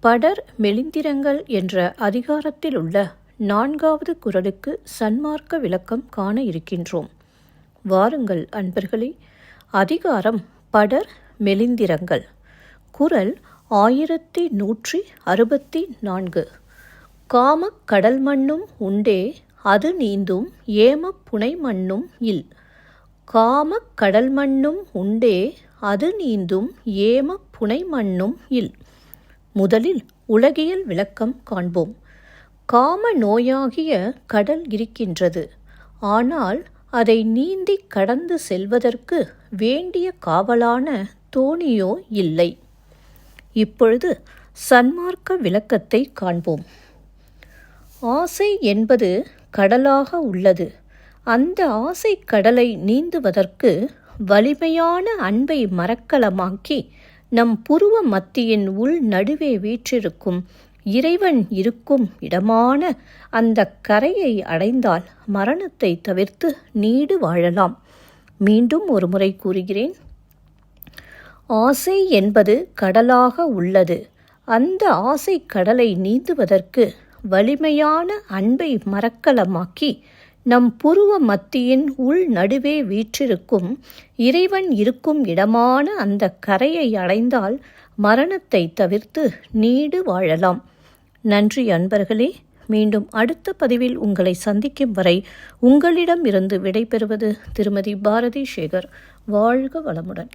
படர் மெலிந்திரங்கள் என்ற அதிகாரத்தில் உள்ள நான்காவது குரலுக்கு சன்மார்க்க விளக்கம் காண இருக்கின்றோம். வாருங்கள் அன்பர்களே அதிகாரம் படர் மெலிந்திரங்கள். குரல் ஆயிரத்தி நூற்றி அறுபத்தி நான்கு. காமக் கடல் மண்ணும் உண்டே அது நீந்தும் ஏமப் புனை மண்ணும் இல். காமக் கடல் மண்ணும் உண்டே அது நீந்தும் ஏமப் புனை மண்ணும் இல். முதலில் உலகியல் விளக்கம் காண்போம். காம நோயாகிய கடல் இருக்கின்றது. ஆனால் அதை நீந்தி கடந்து செல்வதற்கு வேண்டிய காவலான தோணியோ இல்லை. இப்பொழுது சன்மார்க்க விளக்கத்தை காண்போம். ஆசை என்பது கடலாக உள்ளது. அந்த ஆசை கடலை நீந்துவதற்கு வலிமையான அன்பை மரக்கலமாக்கி நம் புருவ மத்தியின் உள் நடுவே வீற்றிருக்கும் இறைவன் இருக்கும் இடமான அந்த கரையை அடைந்தால் மரணத்தை தவிர்த்து நீடு வாழலாம். மீண்டும் ஒரு முறை கூறுகிறேன். ஆசை என்பது கடலாக உள்ளது. அந்த ஆசை கடலை நீந்துவதற்கு வலிமையான அன்பை மரக்கலமாக்கி நம் புருவ மத்தியின் உள் நடுவே வீற்றிருக்கும் இறைவன் இருக்கும் இடமான அந்த கரையை அடைந்தால் மரணத்தை தவிர்த்து நீடு வாழலாம். நன்றி அன்பர்களே மீண்டும் அடுத்த பதிவில் உங்களை சந்திக்கும் வரை உங்களிடம் இருந்து விடைபெறுவது திருமதி பாரதி சேகர் வாழ்க வளமுடன்.